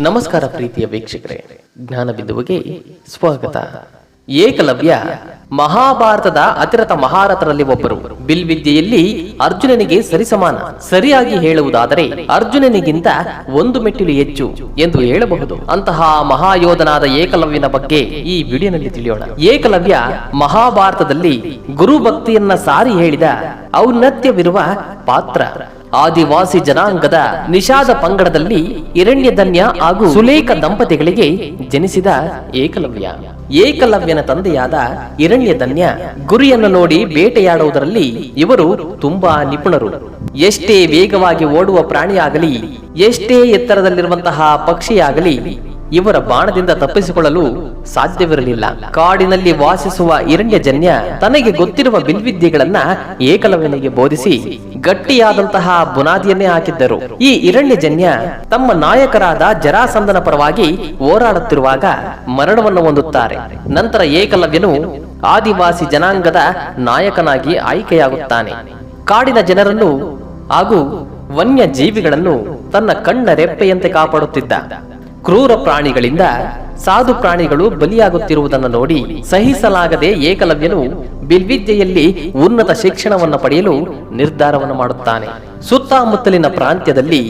ನಮಸ್ಕಾರ ಪ್ರೀತಿಯ ವೀಕ್ಷಕರೇ ಜ್ಞಾನ ಬಿಂದುವಿಗೆ ಸ್ವಾಗತ. ಏಕಲವ್ಯ ಮಹಾಭಾರತದ ಅತಿರತ ಮಹಾರಥರಲ್ಲಿ ಒಬ್ಬರು. ಬಿಲ್ವಿದ್ಯೆಯಲ್ಲಿ ಅರ್ಜುನನಿಗೆ ಸರಿಸಮಾನ. ಸರಿಯಾಗಿ ಹೇಳುವುದಾದರೆ, ಅರ್ಜುನನಿಗಿಂತ ಒಂದು ಮೆಟ್ಟಿಲು ಹೆಚ್ಚು ಎಂದು ಹೇಳಬಹುದು. ಅಂತಹ ಮಹಾಯೋಧನಾದ ಏಕಲವ್ಯನ ಬಗ್ಗೆ ಈ ವಿಡಿಯೋನಲ್ಲಿ ತಿಳಿಯೋಣ. ಏಕಲವ್ಯ ಮಹಾಭಾರತದಲ್ಲಿ ಗುರು ಭಕ್ತಿಯನ್ನ ಸಾರಿ ಹೇಳಿದ ಔನ್ನತ್ಯವಿರುವ ಪಾತ್ರ. ಆದಿವಾಸಿ ಜನಾಂಗದ ನಿಷಾದ ಪಂಗಡದಲ್ಲಿ ಹಿರಣ್ಯಧನ್ಯ ಹಾಗೂ ಸುಲೇಖ ದಂಪತಿಗಳಿಗೆ ಜನಿಸಿದ ಏಕಲವ್ಯ. ಏಕಲವ್ಯನ ತಂದೆಯಾದ ಹಿರಣ್ಯಧನ್ಯ ಗುರಿಯನ್ನು ನೋಡಿ ಬೇಟೆಯಾಡುವುದರಲ್ಲಿ ಇವರು ತುಂಬಾ ನಿಪುಣರು. ಎಷ್ಟೇ ವೇಗವಾಗಿ ಓಡುವ ಪ್ರಾಣಿಯಾಗಲಿ, ಎಷ್ಟೇ ಎತ್ತರದಲ್ಲಿರುವಂತಹ ಪಕ್ಷಿಯಾಗಲಿ ಇವರ ಬಾಣದಿಂದ ತಪ್ಪಿಸಿಕೊಳ್ಳಲು ಸಾಧ್ಯವಿರಲಿಲ್ಲ. ಕಾಡಿನಲ್ಲಿ ವಾಸಿಸುವ ಹಿರಣ್ಯಜನ್ಯ ತನಗೆ ಗೊತ್ತಿರುವ ಬಿಲ್ವಿದ್ಯೆಗಳನ್ನ ಏಕಲವ್ಯನಿಗೆ ಬೋಧಿಸಿ ಗಟ್ಟಿಯಾದಂತಹ ಬುನಾದಿಯನ್ನೇ ಹಾಕಿದ್ದರು. ಈ ಹಿರಣ್ಯಜನ್ಯ ತಮ್ಮ ನಾಯಕರಾದ ಜರಾಸಂದನ ಪರವಾಗಿ ಹೋರಾಡುತ್ತಿರುವಾಗ ಮರಣವನ್ನು ಹೊಂದುತ್ತಾರೆ. ನಂತರ ಏಕಲವ್ಯನು ಆದಿವಾಸಿ ಜನಾಂಗದ ನಾಯಕನಾಗಿ ಆಯ್ಕೆಯಾಗುತ್ತಾನೆ. ಕಾಡಿನ ಜನರನ್ನು ಹಾಗೂ ವನ್ಯ ಜೀವಿಗಳನ್ನು ತನ್ನ ಕಣ್ಣ ರೆಪ್ಪೆಯಂತೆ ಕಾಪಾಡುತ್ತಿದ್ದ. ಕ್ರೂರ ಪ್ರಾಣಿಗಳಿಂದ ಸಾಧು ಪ್ರಾಣಿಗಳು ಬಲಿಯಾಗುತ್ತಿರುವುದನ್ನು ನೋಡಿ ಸಹಿಸಲಾಗದೆ ಏಕಲವ್ಯನು ಬಿಲ್ವಿದ್ಯೆಯಲ್ಲಿ ಉನ್ನತ ಶಿಕ್ಷಣವನ್ನು ಪಡೆಯಲು ನಿರ್ಧಾರವನ್ನು ಮಾಡುತ್ತಾನೆ. ಸುತ್ತಮುತ್ತಲಿನ ಪ್ರಾಂತ್ಯದಲ್ಲಿ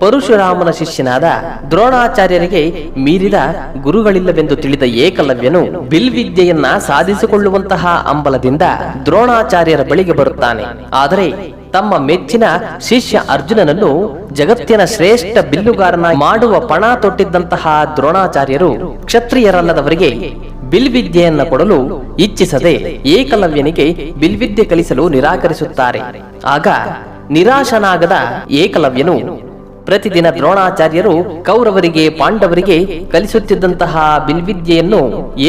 ಪರಶುರಾಮನ ಶಿಷ್ಯನಾದ ದ್ರೋಣಾಚಾರ್ಯರಿಗೆ ಮೀರಿದ ಗುರುಗಳಿಲ್ಲವೆಂದು ತಿಳಿದ ಏಕಲವ್ಯನು ಬಿಲ್ವಿದ್ಯೆಯನ್ನ ಸಾಧಿಸಿಕೊಳ್ಳುವಂತಹ ಅಂಬಲದಿಂದ ದ್ರೋಣಾಚಾರ್ಯರ ಬಳಿಗೆ ಬರುತ್ತಾನೆ. ಆದರೆ ತಮ್ಮ ಮೆಚ್ಚಿನ ಶಿಷ್ಯ ಅರ್ಜುನನನ್ನು ಜಗತ್ತಿನ ಶ್ರೇಷ್ಠ ಬಿಲ್ಲುಗಾರನ ಮಾಡುವ ಪಣ ತೊಟ್ಟಿದ್ದಂತಹ ದ್ರೋಣಾಚಾರ್ಯರು ಕ್ಷತ್ರಿಯರಲ್ಲದವರಿಗೆ ಬಿಲ್ವಿದ್ಯೆಯನ್ನು ಕೊಡಲು ಇಚ್ಛಿಸದೆ ಏಕಲವ್ಯನಿಗೆ ಬಿಲ್ವಿದ್ಯೆ ಕಲಿಸಲು ನಿರಾಕರಿಸುತ್ತಾರೆ. ಆಗ ನಿರಾಶನಾಗದ ಏಕಲವ್ಯನು ಪ್ರತಿದಿನ ದ್ರೋಣಾಚಾರ್ಯರು ಕೌರವರಿಗೆ, ಪಾಂಡವರಿಗೆ ಕಲಿಸುತ್ತಿದ್ದಂತಹ ಬಿಲ್ವಿದ್ಯೆಯನ್ನು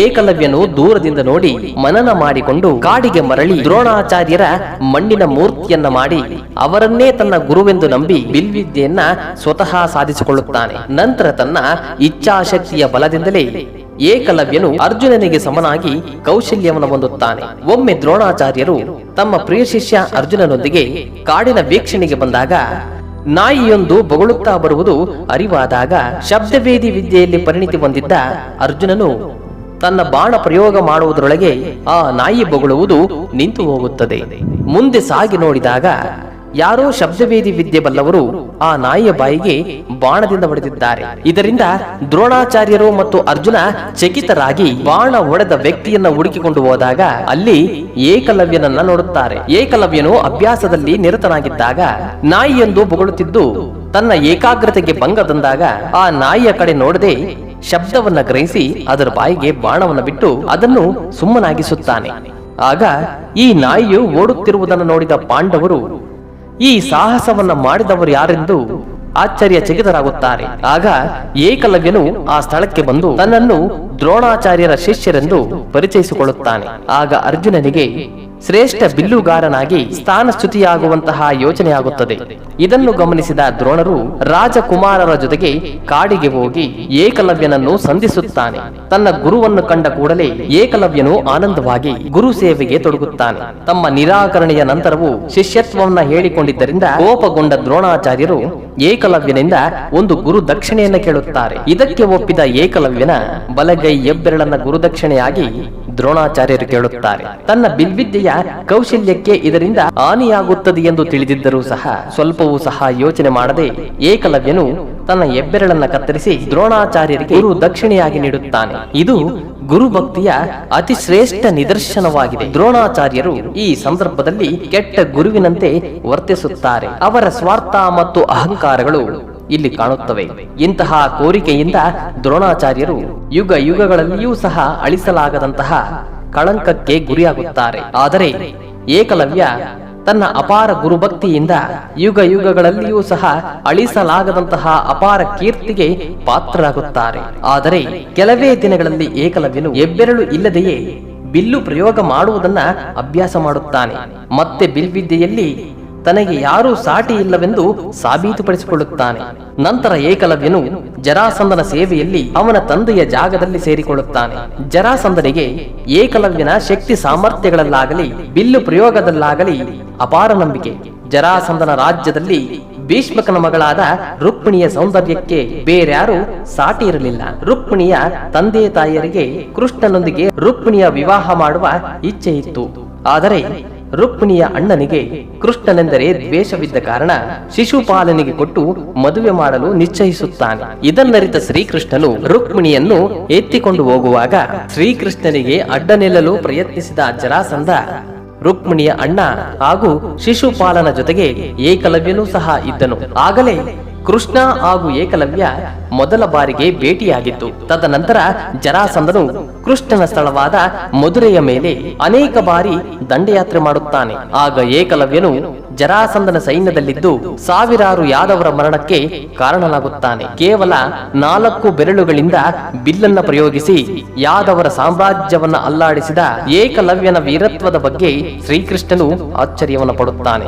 ಏಕಲವ್ಯನು ದೂರದಿಂದ ನೋಡಿ ಮನನ ಮಾಡಿಕೊಂಡು ಕಾಡಿಗೆ ಮರಳಿ ದ್ರೋಣಾಚಾರ್ಯರ ಮಣ್ಣಿನ ಮೂರ್ತಿಯನ್ನ ಮಾಡಿ ಅವರನ್ನೇ ತನ್ನ ಗುರುವೆಂದು ನಂಬಿ ಬಿಲ್ವಿದ್ಯೆಯನ್ನ ಸ್ವತಃ ಸಾಧಿಸಿಕೊಳ್ಳುತ್ತಾನೆ. ನಂತರ ತನ್ನ ಇಚ್ಛಾಶಕ್ತಿಯ ಬಲದಿಂದಲೇ ಏಕಲವ್ಯನು ಅರ್ಜುನನಿಗೆ ಸಮನಾಗಿ ಕೌಶಲ್ಯವನ್ನು ಹೊಂದುತ್ತಾನೆ. ಒಮ್ಮೆ ದ್ರೋಣಾಚಾರ್ಯರು ತಮ್ಮ ಪ್ರಿಯ ಶಿಷ್ಯ ಅರ್ಜುನನೊಂದಿಗೆ ಕಾಡಿನ ವೀಕ್ಷಣೆಗೆ ಬಂದಾಗ ನಾಯಿಯೊಂದು ಬೊಗಳುತ್ತಾ ಬರುವುದು ಅರಿವಾದಾಗ ಶಬ್ದವೇದಿ ವಿದ್ಯೆಯಲ್ಲಿ ಪರಿಣಿತಿ ಹೊಂದಿದ್ದ ಅರ್ಜುನನು ತನ್ನ ಬಾಣ ಪ್ರಯೋಗ ಮಾಡುವುದರೊಳಗೆ ಆ ನಾಯಿ ಬೊಗಳುವುದು ನಿಂತು ಹೋಗುತ್ತದೆ. ಮುಂದೆ ಸಾಗಿ ನೋಡಿದಾಗ ಯಾರೋ ಶಬ್ದವೇದಿ ವಿದ್ಯೆ ಬಲ್ಲವರು ಆ ನಾಯಿಯ ಬಾಯಿಗೆ ಬಾಣದಿಂದ ಹೊಡೆದಿದ್ದಾರೆ. ಇದರಿಂದ ದ್ರೋಣಾಚಾರ್ಯರು ಮತ್ತು ಅರ್ಜುನ ಚಕಿತರಾಗಿ ಬಾಣ ಹೊಡೆದ ವ್ಯಕ್ತಿಯನ್ನ ಹುಡುಕಿಕೊಂಡು ಹೋದಾಗ ಅಲ್ಲಿ ಏಕಲವ್ಯನನ್ನ ನೋಡುತ್ತಾರೆ. ಏಕಲವ್ಯನು ಅಭ್ಯಾಸದಲ್ಲಿ ನಿರತನಾಗಿದ್ದಾಗ ನಾಯಿಯೊಂದು ಬೊಗಳುತ್ತಿದ್ದು ತನ್ನ ಏಕಾಗ್ರತೆಗೆ ಭಂಗ ತಂದಾಗ ಆ ನಾಯಿಯ ಕಡೆ ನೋಡದೆ ಶಬ್ದವನ್ನ ಗ್ರಹಿಸಿ ಅದರ ಬಾಯಿಗೆ ಬಾಣವನ್ನ ಬಿಟ್ಟು ಅದನ್ನು ಸುಮ್ಮನಾಗಿಸುತ್ತಾನೆ. ಆಗ ಈ ನಾಯಿಯು ಓಡುತ್ತಿರುವುದನ್ನು ನೋಡಿದ ಪಾಂಡವರು ಈ ಸಾಹಸವನ್ನ ಮಾಡಿದವರು ಯಾರೆಂದು ಆಶ್ಚರ್ಯಚಕಿತರಾಗುತ್ತಾರೆ. ಆಗ ಏಕಲವ್ಯನು ಆ ಸ್ಥಳಕ್ಕೆ ಬಂದು ತನ್ನನ್ನು ದ್ರೋಣಾಚಾರ್ಯರ ಶಿಷ್ಯರೆಂದು ಪರಿಚಯಿಸಿಕೊಳ್ಳುತ್ತಾನೆ. ಆಗ ಅರ್ಜುನನಿಗೆ ಶ್ರೇಷ್ಠ ಬಿಲ್ಲುಗಾರನಾಗಿ ಸ್ಥಾನಚ್ಯುತಿಯಾಗುವಂತಹ ಯೋಚನೆಯಾಗುತ್ತದೆ ಇದನ್ನು ಗಮನಿಸಿದ ದ್ರೋಣರು ರಾಜಕುಮಾರರ ಜೊತೆಗೆ ಕಾಡಿಗೆ ಹೋಗಿ ಏಕಲವ್ಯನನ್ನು ಸಂಧಿಸುತ್ತಾನೆ. ತನ್ನ ಗುರುವನ್ನು ಕಂಡ ಕೂಡಲೇ ಏಕಲವ್ಯನು ಆನಂದವಾಗಿ ಗುರು ಸೇವೆಗೆ ತೊಡಗುತ್ತಾನೆ. ತಮ್ಮ ನಿರಾಕರಣೆಯ ನಂತರವೂ ಶಿಷ್ಯತ್ವವನ್ನ ಹೇಳಿಕೊಂಡಿದ್ದರಿಂದ ಕೋಪಗೊಂಡ ದ್ರೋಣಾಚಾರ್ಯರು ಏಕಲವ್ಯನಿಂದ ಒಂದು ಗುರು ದಕ್ಷಿಣೆಯನ್ನು ಕೇಳುತ್ತಾರೆ. ಇದಕ್ಕೆ ಒಪ್ಪಿದ ಏಕಲವ್ಯನ ಬಲಗೈ ಹೆಬ್ಬೆರಳನ್ನ ಗುರುದಕ್ಷಿಣೆಯಾಗಿ ದ್ರೋಣಾಚಾರ್ಯರು ಕೇಳುತ್ತಾರೆ. ತನ್ನ ಬಿಲ್ವಿದ್ಯೆಯ ಕೌಶಲ್ಯಕ್ಕೆ ಇದರಿಂದ ಹಾನಿಯಾಗುತ್ತದೆ ಎಂದು ತಿಳಿದಿದ್ದರೂ ಸಹ ಸ್ವಲ್ಪವೂ ಸಹ ಯೋಚನೆ ಮಾಡದೆ ಏಕಲವ್ಯನು ತನ್ನ ಹೆಬ್ಬೆರಳನ್ನ ಕತ್ತರಿಸಿ ದ್ರೋಣಾಚಾರ್ಯರಿಗೆ ಗುರು ದಕ್ಷಿಣೆಯಾಗಿ ನೀಡುತ್ತಾನೆ. ಇದು ಗುರು ಭಕ್ತಿಯ ಅತಿ ಶ್ರೇಷ್ಠ ನಿದರ್ಶನವಾಗಿದೆ. ದ್ರೋಣಾಚಾರ್ಯರು ಈ ಸಂದರ್ಭದಲ್ಲಿ ಕೆಟ್ಟ ಗುರುವಿನಂತೆ ವರ್ತಿಸುತ್ತಾರೆ. ಅವರ ಸ್ವಾರ್ಥ ಮತ್ತು ಅಹಂಕಾರಗಳು ಇಲ್ಲಿ ಕಾಣುತ್ತವೆ. ಇಂತಹ ಕೋರಿಕೆಯಿಂದ ದ್ರೋಣಾಚಾರ್ಯರು ಯುಗ ಯುಗಗಳಲ್ಲಿಯೂ ಸಹ ಅಳಿಸಲಾಗದಂತಹ ಕಳಂಕಕ್ಕೆ ಗುರಿಯಾಗುತ್ತಾರೆ. ಆದರೆ ಏಕಲವ್ಯ ತನ್ನ ಅಪಾರ ಗುರುಭಕ್ತಿಯಿಂದ ಯುಗ ಯುಗಗಳಲ್ಲಿಯೂ ಸಹ ಅಳಿಸಲಾಗದಂತಹ ಅಪಾರ ಕೀರ್ತಿಗೆ ಪಾತ್ರರಾಗುತ್ತಾರೆ. ಆದರೆ ಕೆಲವೇ ದಿನಗಳಲ್ಲಿ ಏಕಲವ್ಯನು ಹೆಬ್ಬೆರಳು ಇಲ್ಲದೆಯೇ ಬಿಲ್ಲು ಪ್ರಯೋಗ ಮಾಡುವುದನ್ನ ಅಭ್ಯಾಸ ಮಾಡುತ್ತಾನೆ. ಮತ್ತೆ ಬಿಲ್ವಿದ್ಯೆಯಲ್ಲಿ ತನಗೆ ಯಾರೂ ಸಾಟಿ ಇಲ್ಲವೆಂದು ಸಾಬೀತುಪಡಿಸಿಕೊಳ್ಳುತ್ತಾನೆ. ನಂತರ ಏಕಲವ್ಯನು ಜರಾಸಂದನ ಸೇವೆಯಲ್ಲಿ ಅವನ ತಂದೆಯ ಜಾಗದಲ್ಲಿ ಸೇರಿಕೊಳ್ಳುತ್ತಾನೆ. ಜರಾಸಂದನಿಗೆ ಏಕಲವ್ಯನ ಶಕ್ತಿ ಸಾಮರ್ಥ್ಯಗಳಲ್ಲಾಗಲಿ, ಬಿಲ್ಲು ಪ್ರಯೋಗದಲ್ಲಾಗಲಿ ಅಪಾರ ನಂಬಿಕೆ. ಜರಾಸಂದನ ರಾಜ್ಯದಲ್ಲಿ ಭೀಷ್ಮಕನ ಮಗಳಾದ ರುಕ್ಮಿಣಿಯ ಸೌಂದರ್ಯಕ್ಕೆ ಬೇರ್ಯಾರು ಸಾಟಿ ಇರಲಿಲ್ಲ. ರುಕ್ಮಿಣಿಯ ತಂದೆ ತಾಯಿಯರಿಗೆ ಕೃಷ್ಣನೊಂದಿಗೆ ರುಕ್ಮಿಣಿಯ ವಿವಾಹ ಮಾಡುವ ಇಚ್ಛೆ ಇತ್ತು ಆದರೆ ರುಕ್ಮಿಣಿಯ ಅಣ್ಣನಿಗೆ ಕೃಷ್ಣನೆಂದರೆ ದ್ವೇಷವಿದ್ದ ಕಾರಣ ಶಿಶುಪಾಲನಿಗೆ ಕೊಟ್ಟು ಮದುವೆ ಮಾಡಲು ನಿಶ್ಚಯಿಸುತ್ತಾನೆ. ಇದನ್ನರಿತ ಶ್ರೀಕೃಷ್ಣನು ರುಕ್ಮಿಣಿಯನ್ನು ಎತ್ತಿಕೊಂಡು ಹೋಗುವಾಗ ಶ್ರೀಕೃಷ್ಣನಿಗೆ ಅಡ್ಡ ನಿಲ್ಲಲು ಪ್ರಯತ್ನಿಸಿದ ಜರಾಸಂಧ ರುಕ್ಮಿಣಿಯ ಅಣ್ಣ ಹಾಗೂ ಶಿಶುಪಾಲನ ಜೊತೆಗೆ ಏಕಲವ್ಯನೂ ಸಹ ಇದ್ದನು. ಆಗಲೇ ಕೃಷ್ಣ ಹಾಗೂ ಏಕಲವ್ಯ ಮೊದಲ ಬಾರಿಗೆ ಭೇಟಿಯಾಗಿತ್ತು. ತದನಂತರ ಜರಾಸಂಧನು ಕೃಷ್ಣನ ಸ್ಥಳವಾದ ಮಧುರೆಯ ಮೇಲೆ ಅನೇಕ ಬಾರಿ ದಂಡಯಾತ್ರೆ ಮಾಡುತ್ತಾನೆ. ಆಗ ಏಕಲವ್ಯನು ಜರಾಸಂಧನ ಸೈನ್ಯದಲ್ಲಿದ್ದು ಸಾವಿರಾರು ಯಾದವರ ಮರಣಕ್ಕೆ ಕಾರಣನಾಗುತ್ತಾನೆ. ಕೇವಲ ನಾಲ್ಕು ಬೆರಳುಗಳಿಂದ ಬಿಲ್ಲನ್ನ ಪ್ರಯೋಗಿಸಿ ಯಾದವರ ಸಾಮ್ರಾಜ್ಯವನ್ನ ಅಲ್ಲಾಡಿಸಿದ ಏಕಲವ್ಯನ ವೀರತ್ವದ ಬಗ್ಗೆ ಶ್ರೀಕೃಷ್ಣನು ಆಶ್ಚರ್ಯವನ್ನು ಪಡುತ್ತಾನೆ.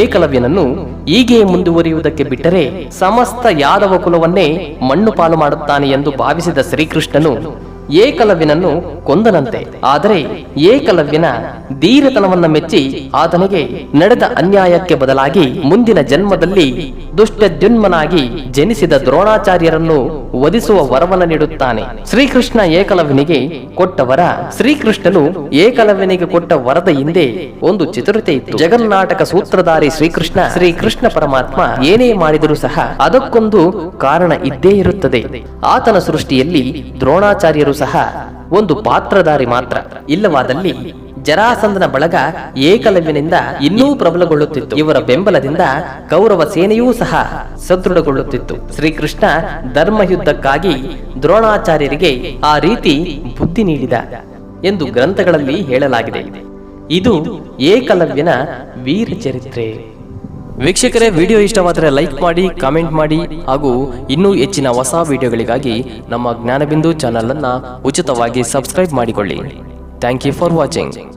ಏಕಲವ್ಯನನ್ನು ಹೀಗೆ ಮುಂದುವರಿಯುವುದಕ್ಕೆ ಬಿಟ್ಟರೆ ಸಮಸ್ತ ಯಾದವ ಕುಲವನ್ನೇ ಮಣ್ಣು ಪಾಲು ಮಾಡುತ್ತಾನೆ ಎಂದು ಭಾವಿಸಿದ ಶ್ರೀಕೃಷ್ಣನು ಏಕಲವ್ಯನನ್ನು ಕೊಂದನಂತೆ. ಆದರೆ ಏಕಲವ್ಯನ ಧೀರತನವನ್ನ ಮೆಚ್ಚಿ ಆತನಿಗೆ ನಡೆದ ಅನ್ಯಾಯಕ್ಕೆ ಬದಲಾಗಿ ಮುಂದಿನ ಜನ್ಮದಲ್ಲಿ ದುಷ್ಟ ಜನ್ಮನಾಗಿ ಜನಿಸಿದ ದ್ರೋಣಾಚಾರ್ಯರನ್ನು ವಧಿಸುವ ವರವನ್ನು ನೀಡುತ್ತಾನೆ. ಶ್ರೀಕೃಷ್ಣ ಏಕಲವ್ಯನಿಗೆ ಕೊಟ್ಟ ವರ, ಶ್ರೀಕೃಷ್ಣನು ಏಕಲವ್ಯನಿಗೆ ಕೊಟ್ಟ ವರದ ಹಿಂದೆ ಒಂದು ಚತುರತೆ ಇತ್ತು. ಜಗನ್ನಾಟಕ ಸೂತ್ರಧಾರಿ ಶ್ರೀಕೃಷ್ಣ ಶ್ರೀಕೃಷ್ಣ ಪರಮಾತ್ಮ ಏನೇ ಮಾಡಿದರೂ ಸಹ ಅದಕ್ಕೊಂದು ಕಾರಣ ಇದ್ದೇ ಇರುತ್ತದೆ. ಆತನ ಸೃಷ್ಟಿಯಲ್ಲಿ ದ್ರೋಣಾಚಾರ್ಯರು ಸಹ ಒಂದು ಪಾತ್ರಧಾರಿ ಮಾತ್ರ. ಇಲ್ಲವಾದಲ್ಲಿ ಜರಾಸಂಧನ ಬಳಗ ಏಕಲವ್ಯನಿಂದ ಇನ್ನೂ ಪ್ರಬಲಗೊಳ್ಳುತ್ತಿತ್ತು. ಇವರ ಬೆಂಬಲದಿಂದ ಕೌರವ ಸೇನೆಯೂ ಸಹ ಸದೃಢಗೊಳ್ಳುತ್ತಿತ್ತು. ಶ್ರೀಕೃಷ್ಣ ಧರ್ಮಯುದ್ಧಕ್ಕಾಗಿ ದ್ರೋಣಾಚಾರ್ಯರಿಗೆ ಆ ರೀತಿ ಬುದ್ಧಿ ನೀಡಿದ ಎಂದು ಗ್ರಂಥಗಳಲ್ಲಿ ಹೇಳಲಾಗಿದೆ. ಇದು ಏಕಲವ್ಯನ ವೀರ ಚರಿತ್ರೆ. ವೀಕ್ಷಕರೇ, ವಿಡಿಯೋ ಇಷ್ಟವಾದರೆ ಲೈಕ್ ಮಾಡಿ, ಕಾಮೆಂಟ್ ಮಾಡಿ ಹಾಗೂ ಇನ್ನೂ ಹೆಚ್ಚಿನ ಹೊಸ ವಿಡಿಯೋಗಳಿಗಾಗಿ ನಮ್ಮ ಜ್ಞಾನಬಿಂದು ಚಾನಲ್ ಅನ್ನ ಉಚಿತವಾಗಿ ಸಬ್ಸ್ಕ್ರೈಬ್ ಮಾಡಿಕೊಳ್ಳಿ. Thank you for watching.